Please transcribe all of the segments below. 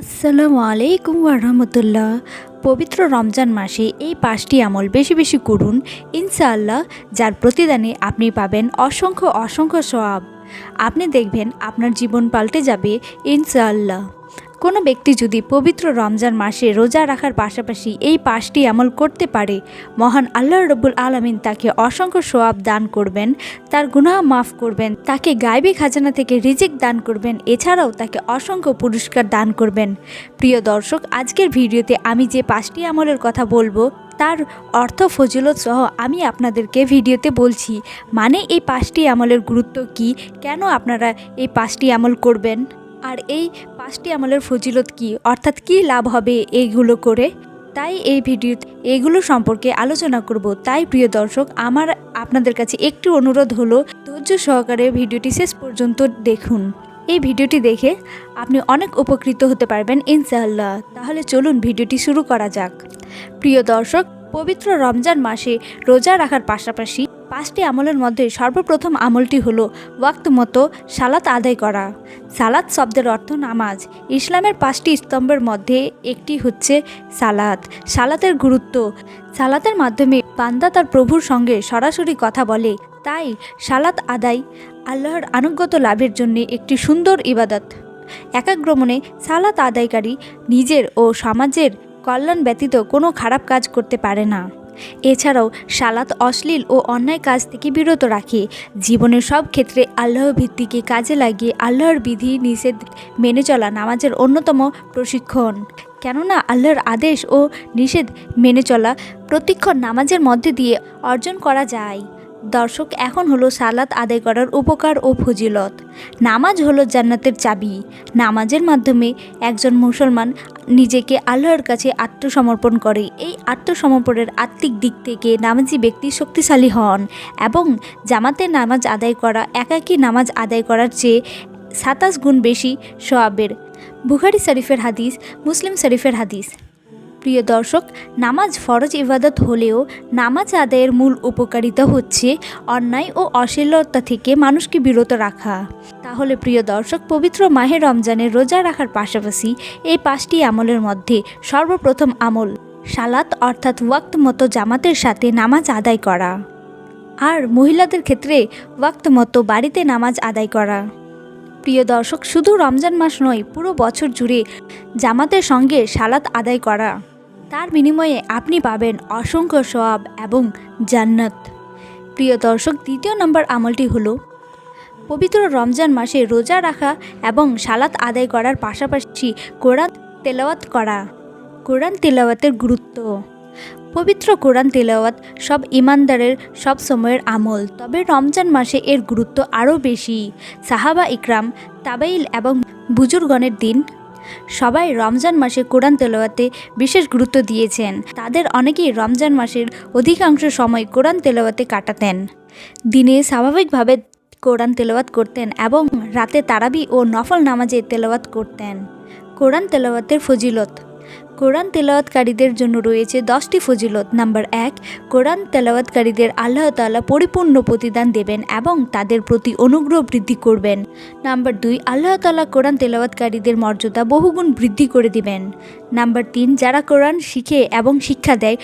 আসসালামু আলাইকুম রহমতুল্লাহ পবিত্র রমজান মাসে এই পাঁচটি আমল বেশি বেশি করুন, ইনশাআল্লাহ, যার প্রতিদানে আপনি পাবেন অসংখ্য অসংখ্য সওয়াব। আপনি দেখবেন আপনার জীবন পাল্টে যাবে, ইনশাআল্লাহ। কোনো ব্যক্তি যদি পবিত্র রমজান মাসে রোজা রাখার পাশাপাশি এই পাঁচটি আমল করতে পারে, মহান আল্লাহ রব্বুল আলমিন তাকে অসংখ্য সোয়াব দান করবেন, তার গুনাহ মাফ করবেন, তাকে গাইবী খাজানা থেকে রিজিক দান করবেন, এছাড়াও তাকে অসংখ্য পুরস্কার দান করবেন। প্রিয় দর্শক, আজকের ভিডিওতে আমি যে পাঁচটি আমলের কথা বলব, তার অর্থ ফজিলত সহ আমি আপনাদেরকে ভিডিওতে বলছি মানে এই পাঁচটি আমলের গুরুত্ব কি? কেন আপনারা এই পাঁচটি আমল করবেন? আর এই পাঁচটি আমলের ফজিলত কি? অর্থাৎ কি লাভ হবে এইগুলো করে? তাই এই ভিডিওতে এগুলো সম্পর্কে আলোচনা করব। তাই প্রিয় দর্শক, আমার আপনাদের কাছে একটু অনুরোধ হলো, ধৈর্য সহকারে ভিডিওটি শেষ পর্যন্ত দেখুন। এই ভিডিওটি দেখে আপনি অনেক উপকৃত হতে পারবেন ইনশাআল্লাহ। তাহলে চলুন ভিডিওটি শুরু করা যাক। প্রিয় দর্শক, পবিত্র রমজান মাসে রোজা রাখার পাশাপাশি পাঁচটি আমলের মধ্যে সর্বপ্রথম আমলটি হলো ওয়াক্ত মতো সালাত আদায় করা। সালাত শব্দের অর্থ নামাজ। ইসলামের পাঁচটি স্তম্ভের মধ্যে একটি হচ্ছে সালাত। সালাতের গুরুত্ব। সালাতের মাধ্যমে বান্দা তার প্রভুর সঙ্গে সরাসরি কথা বলে। তাই সালাত আদায় আল্লাহর আনুগত লাভের জন্য একটি সুন্দর ইবাদত। একাগ্রমণে সালাত আদায়কারী নিজের ও সমাজের কল্যাণ ব্যতীত কোনো খারাপ কাজ করতে পারে না। এছাড়াও সালাত অশ্লীল ও অন্যায় কাজ থেকে বিরত রাখে। জীবনের সব ক্ষেত্রে আল্লাহ ভিত্তিকে কাজে লাগিয়ে আল্লাহর বিধি, নিষেধ মেনে চলা নামাজের অন্যতম প্রশিক্ষণ। কেননা আল্লাহর আদেশ ও নিষেধ মেনে চলা প্রতিক্ষণ নামাজের মধ্যে দিয়ে অর্জন করা যায়। দর্শক, এখন হলো সালাত আদায় করার উপকার ও ফজিলত। নামাজ হলো জান্নাতের চাবি। নামাজের মাধ্যমে একজন মুসলমান নিজেকে আল্লাহর কাছে আত্মসমর্পণ করে। এই আত্মসমর্পণের আত্মিক দিক থেকে নামাজি ব্যক্তি শক্তিশালী হন এবং জামাতে নামাজ আদায় করা, একাকী নামাজ আদায় করার চেয়ে সাতাশ গুণ বেশি সোয়াবের বুখারি শরীফের হাদিস, মুসলিম শরীফের হাদিস। প্রিয় দর্শক, নামাজ ফরজ ইবাদত হলেও নামাজ আদায়ের মূল উপকারিতা হচ্ছে অন্যায় ও অশ্লীলতা থেকে মানুষকে বিরত রাখা। তাহলে প্রিয় দর্শক, পবিত্র মাহে রমজানের রোজা রাখার পাশাপাশি এই পাঁচটি আমলের মধ্যে সর্বপ্রথম আমল সালাত অর্থাৎ ওয়াক্ত মতো জামাতের সাথে নামাজ আদায় করা। আর মহিলাদের ক্ষেত্রে ওয়াক্ত মতো বাড়িতে নামাজ আদায় করা। প্রিয় দর্শক, শুধু রমজান মাস নয়, পুরো বছর জুড়ে জামাতের সঙ্গে সালাত আদায় করা। তার বিনিময়ে আপনি পাবেন অসংখ্য সওয়াব এবং জান্নাত। প্রিয় দর্শক, দ্বিতীয় নম্বর আমলটি হলো, পবিত্র রমজান মাসে রোজা রাখা এবং সালাত আদায় করার পাশাপাশি কোরআন তেলাওয়াত করা। কোরআন তেলাওয়াতের গুরুত্ব। পবিত্র কোরআন তেলাওয়াত সব ইমানদারের সব সময়ের আমল, তবে রমজান মাসে এর গুরুত্ব আরও বেশি। সাহাবা ইকরাম তাবাইল এবং বুজুর্গণের দিন সবাই রমজান মাসে কোরআন তেলাওয়াতে বিশেষ গুরুত্ব দিয়েছেন। তাদের অনেকেই রমজান মাসের অধিকাংশ সময় কোরআন তেলাওয়াতে কাটাতেন। দিনে স্বাভাবিকভাবে কোরআন তেলাওয়াত করতেন এবং রাতে তারাবি ও নফল নামাজে তেলাওয়াত করতেন। কোরআন তেলাওয়াতের ফজিলত কোরআন তেলাওয়াতকারীদের জন্য রয়েছে দশটি ফজিলত। নাম্বার এক, কোরআন তেলাওয়াতকারীদের আল্লাহ তালা পরিপূর্ণ প্রতিদান দেবেন এবং তাদের প্রতি অনুগ্রহ বৃদ্ধি করবেন। নাম্বার দুই, আল্লাহ তালা কোরআন তেলাওয়াতকারীদের মর্যাদা বহুগুণ বৃদ্ধি করে দিবেন। নাম্বার তিন, যারা কোরআন শিখে এবং শিক্ষা দেয়,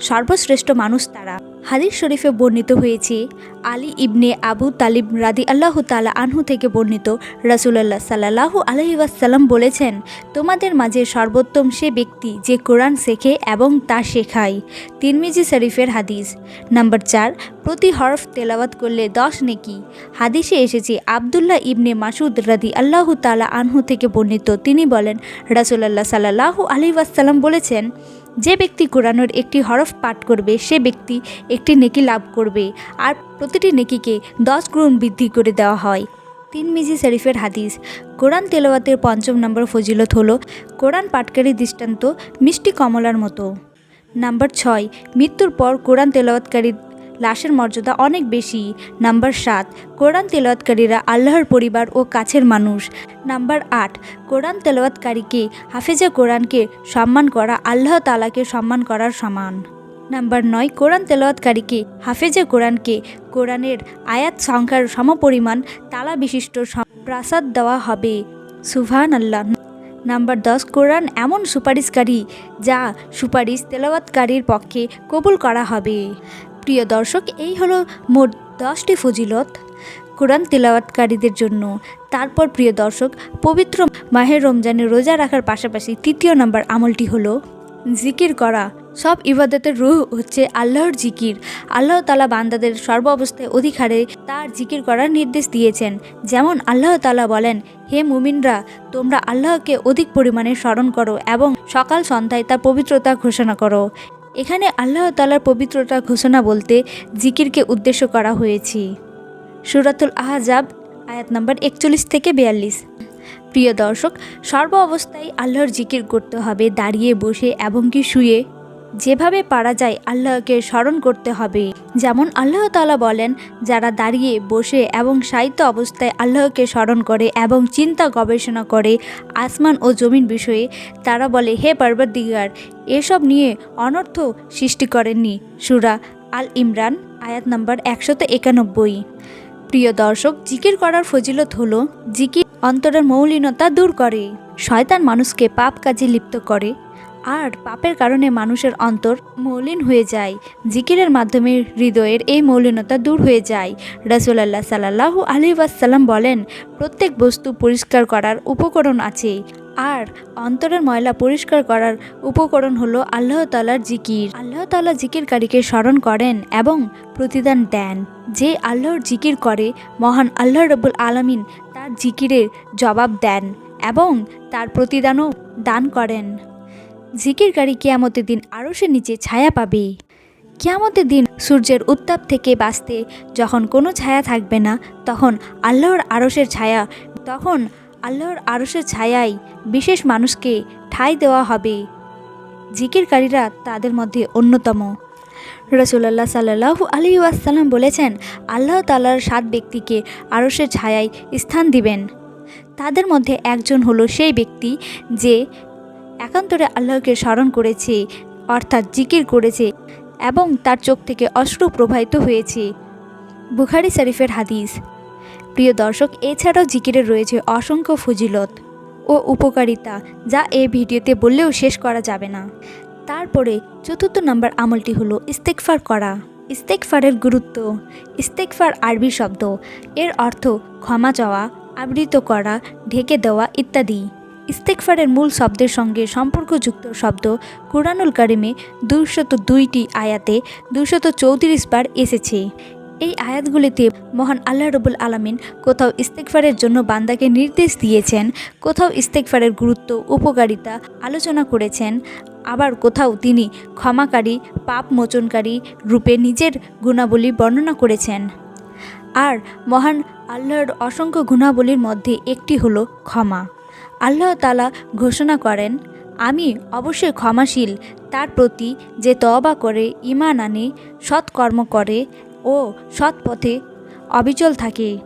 সর্বশ্রেষ্ঠ মানুষ তারা। হাদিস শরীফে বর্ণিত হয়েছে, আলী ইবনে আবু তালিব রাদি আল্লাহ তালা আনহু থেকে বর্ণিত রাসুলাল্লাহ সাল্লাহু আলহিবাসাল্লাম বলেছেন, তোমাদের মাঝে সর্বোত্তম সে ব্যক্তি যে কোরআন শেখে এবং তা শেখায়। তিরমিজি শরীফের হাদিস। নাম্বার চার, প্রতি হরফ তেলাওয়াত করলে দশ নেকি। হাদিসে এসেছে, আবদুল্লাহ ইবনে মাসুদ রাদি আল্লাহ তালা আনহু থেকে বর্ণিত। তিনি বলেন, রাসুলাল্লাহ সাল্লাহু আলহিবাসাল্লাম বলেছেন যে ব্যক্তি কোরআনের একটি হরফ পাঠ করবে, সে ব্যক্তি একটি নেকি লাভ করবে। আর প্রতিটি নেকিকে দশ গুণ বৃদ্ধি করে দেওয়া হয়। তিন মিজি শরীফের হাদিস, কোরআন তেলাওয়াতের পঞ্চম নম্বর ফজিলত হলো, কোরআন পাটকারী দৃষ্টান্ত মিষ্টি কমলার মতো। নাম্বার ছয়, মৃত্যুর পর কোরআন তেলাওয়াতকারী লাশের মর্যাদা অনেক বেশি। নাম্বার সাত, কোরআন তেলাওয়াতকারীরা আল্লাহর পরিবার ও কাছের মানুষ। নাম্বার আট, কোরআন তেলাওয়াতকারীকে হাফেজা কোরআনকে সম্মান করা, আল্লাহ তালাকে সম্মান করার সমান। নাম্বার নয়, কোরআন তেলাওয়াতকারীকে হাফেজে কোরআনকে কোরআনের আয়াত সংখ্যার সমপরিমাণ তালা বিশিষ্ট প্রাসাদ দেওয়া হবে। সুভান আল্লাহ নাম্বার দশ, কোরআন এমন সুপারিশকারী যা সুপারিশ তেলাওয়াতকারীর পক্ষে কবুল করা হবে। প্রিয় দর্শক, এই হলো মোট দশটি ফজিলত কোরআন তেলাওয়াতকারীদের জন্য। তারপর প্রিয় দর্শক, পবিত্র মাহের রমজানে রোজা রাখার পাশাপাশি তৃতীয় নাম্বার আমলটি হলো জিকির করা। সব ইবাদতের রুহ হচ্ছে আল্লাহর জিকির। আল্লাহ তালা বান্দাদের সর্ব অবস্থায় অধিকারে তার জিকির করার নির্দেশ দিয়েছেন। যেমন আল্লাহ তালা বলেন, হে মুমিনরা, তোমরা আল্লাহকে অধিক পরিমাণে স্মরণ করো এবং সকাল সন্ধ্যায় তার পবিত্রতা ঘোষণা করো। এখানে আল্লাহ তালার পবিত্রতা ঘোষণা বলতে জিকিরকে উদ্দেশ্য করা হয়েছে। সুরাতুল আহজাব, আয়াত নাম্বার একচল্লিশ থেকে বিয়াল্লিশ। প্রিয় দর্শক, সর্ব অবস্থায় আল্লাহর জিকির করতে হবে, দাঁড়িয়ে বসে এবং কি শুয়ে। যেভাবে পারা যায় আল্লাহকে স্মরণ করতে হবে। যেমন আল্লাহ তালা বলেন, যারা দাঁড়িয়ে বসে এবং সাহিত্য অবস্থায় আল্লাহকে স্মরণ করে এবং চিন্তা গবেষণা করে আসমান ও জমিন বিষয়ে, তারা বলে, হে পার্বত দিগার এসব নিয়ে অনর্থ সৃষ্টি করেননি। সুরা আল ইমরান, আয়াত নম্বর একশত একানব্বই। প্রিয় দর্শক, জিকির করার ফজিলত হলো, জিকির অন্তরের মৌলিনতা দূর করে। শয়তান মানুষকে পাপ কাজে লিপ্ত করে। আর পাপের কারণে মানুষের অন্তর মৌলিন হয়ে যায়। জিকিরের মাধ্যমে হৃদয়ের এই মৌলিনতা দূর হয়ে যায়। রসুলাল্লাহ সাল্লাহ আলী ওয়াসাল্লাম বলেন, প্রত্যেক বস্তু পরিষ্কার করার উপকরণ আছে। আর অন্তরের ময়লা পরিষ্কার করার উপকরণ হলো আল্লাহ তালার জিকির। আল্লাহ তালা জিকিরকারীকে স্মরণ করেন এবং প্রতিদান দেন। যে আল্লাহর জিকির করে, মহান আল্লাহ রবুল আলমিন তার জিকিরের জবাব দেন এবং তার প্রতিদানও দান করেন। জিকিরকারী কেয়ামতের দিন আরও সে নিচে ছায়া পাবে। কেয়ামতের দিন সূর্যের উত্তাপ থেকে বাঁচতে যখন কোনো ছায়া থাকবে না, তখন আল্লাহর আরসের ছায়া, তখন আল্লাহর আরসের ছায়ায় বিশেষ মানুষকে ঠাঁই দেওয়া হবে। জিকিরকারীরা তাদের মধ্যে অন্যতম। রসুল্লাহ সাল্লাহ আলী ওয়াসাল্লাম বলেছেন, আল্লাহ তালার সাত ব্যক্তিকে আরসের ছায়ায় স্থান দিবেন। তাদের মধ্যে একজন হলো সেই ব্যক্তি যে একান্তরে আল্লাহকে স্মরণ করেছে, অর্থাৎ জিকির করেছে এবং তার চোখ থেকে অশ্রু প্রবাহিত হয়েছে। বুখারি শরীফের হাদিস। প্রিয় দর্শক, এছাড়াও জিকিরের রয়েছে অসংখ্য ফজিলত ও উপকারিতা যা এই ভিডিওতে বললেও শেষ করা যাবে না। তারপরে চতুর্থ নম্বর আমলটি হলো ইস্তেকফার করা। ইস্তেকফারের গুরুত্ব। ইস্তেকফার আরবি শব্দ। এর অর্থ ক্ষমা চাওয়া, আবৃত করা, ঢেকে দেওয়া ইত্যাদি। ইস্তেকফারের মূল শব্দের সঙ্গে সম্পর্কযুক্ত শব্দ কুরআনুল কারিমে দুইশত দুইটি আয়াতে দুইশত চৌত্রিশ বার এসেছে। এই আয়াতগুলিতে মহান আল্লাহ রবুল আলমিন কোথাও ইস্তেকফারের জন্য বান্দাকে নির্দেশ দিয়েছেন, কোথাও ইস্তেকফারের গুরুত্ব, উপকারিতা আলোচনা করেছেন, আবার কোথাও তিনি ক্ষমাকারী পাপ মোচনকারী রূপে নিজের গুণাবলী বর্ণনা করেছেন। আর মহান আল্লাহর অসংখ্য গুণাবলীর মধ্যে একটি হলো ক্ষমা। আল্লাহ তালা ঘোষণা করেন, আমি অবশ্যই ক্ষমাশীল, তার প্রতি যে তবা করে ইমান আনে, সৎকর্ম করে ও সৎ পথে অবিচল থাকে।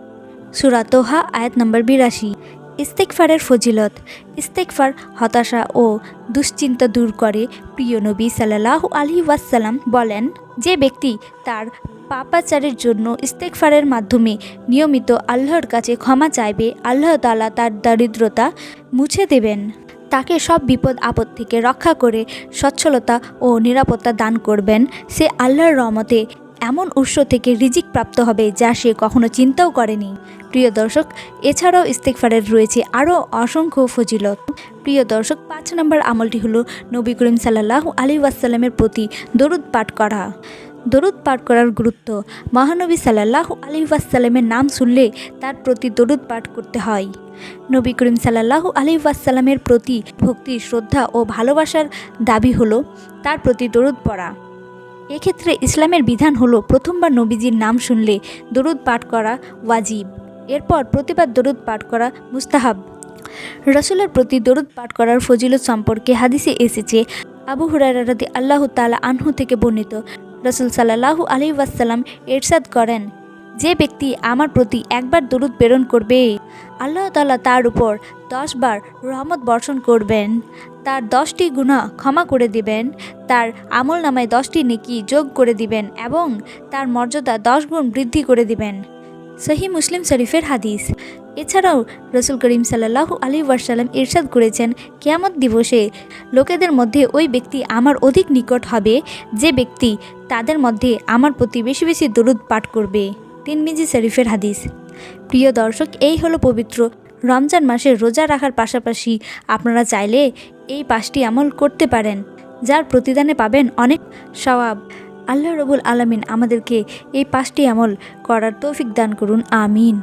সুরাতোহা আয়াত নম্বর বিরাশি। ইস্তেকফারের ফজিলত ইস্তেকফার হতাশা ও দুশ্চিন্তা দূর করে, প্রিয় নবী সাল্লাহ আলী ওয়াসাল্লাম বলেন, যে ব্যক্তি তার পাপাচারের জন্য ইস্তেকফারের মাধ্যমে নিয়মিত আল্লাহর কাছে ক্ষমা চাইবে, আল্লাহ তালা তার দারিদ্রতা মুছে দেবেন। তাকে সব বিপদ আপদ থেকে রক্ষা করে সচ্ছলতা ও নিরাপত্তা দান করবেন। সে আল্লাহর রহমতে এমন উৎস থেকে রিজিক প্রাপ্ত হবে যা সে কখনো চিন্তাও করেনি। প্রিয় দর্শক, এছাড়াও ইস্তেকফারের রয়েছে আরও অসংখ্য ফজিলত। প্রিয় দর্শক, পাঁচ নম্বর আমলটি হলো নবী করিম সাল্লাহ আলী ওয়াসাল্লামের প্রতি দরুদ পাঠ করা। দরুদ পাঠ করার গুরুত্ব। মহানবী সাল্লাহ আলী ওয়াসাল্লামের নাম শুনলে তার প্রতি দরুদ পাঠ করতে হয়। নবী করিম সাল্লাহ আলী ওয়াসাল্লামের প্রতি ভক্তি, শ্রদ্ধা ও ভালোবাসার দাবি হলো তার প্রতি দরুদ পড়া। এক্ষেত্রে ইসলামের বিধান হলো প্রথমবার নবীজির নাম শুনলে দরুদ পাঠ করা ওয়াজিব, এরপর প্রতিবার দরুদ পাঠ করা মুস্তাহাব। রসুলের প্রতি দরুদ পাঠ করার ফজিলত সম্পর্কে হাদিসে এসেছে, আবু হুরারাদি আল্লাহ তালা আনহু থেকে বর্ণিত। রসুল সাল্লাহু আলি ওয়াসাল্লাম এরশাদ করেন, যে ব্যক্তি আমার প্রতি একবার দরুদ প্রেরণ করবে, আল্লাহ তালা তার উপর দশবার রহমত বর্ষণ করবেন। তার দশটি গুণা ক্ষমা করে দিবেন, তার আমল নামায় দশটি নেকি যোগ করে দিবেন এবং তার মর্যাদা দশ গুণ বৃদ্ধি করে দিবেন। সহি মুসলিম শরীফের হাদিস এছাড়াও রসুল করিম সাল্লাহ আলী ওয়াসাল্লাম ইরশাদ করেছেন, কেয়ামত দিবসে লোকেদের মধ্যে ওই ব্যক্তি আমার অধিক নিকট হবে, যে ব্যক্তি তাদের মধ্যে আমার প্রতি বেশি বেশি দরুদ পাঠ করবে। তিনমিজি শরীফের হাদিস। প্রিয় দর্শক, এই হলো পবিত্র রমজান মাসে রোজা রাখার পাশাপাশি আপনারা চাইলে এই পাঁচটি আমল করতে পারেন, যার প্রতিদানে পাবেন অনেক সওয়াব। আল্লাহ রবুল আলমিন আমাদেরকে এই পাঁচটি আমল করার তৌফিক দান করুন, আমিন।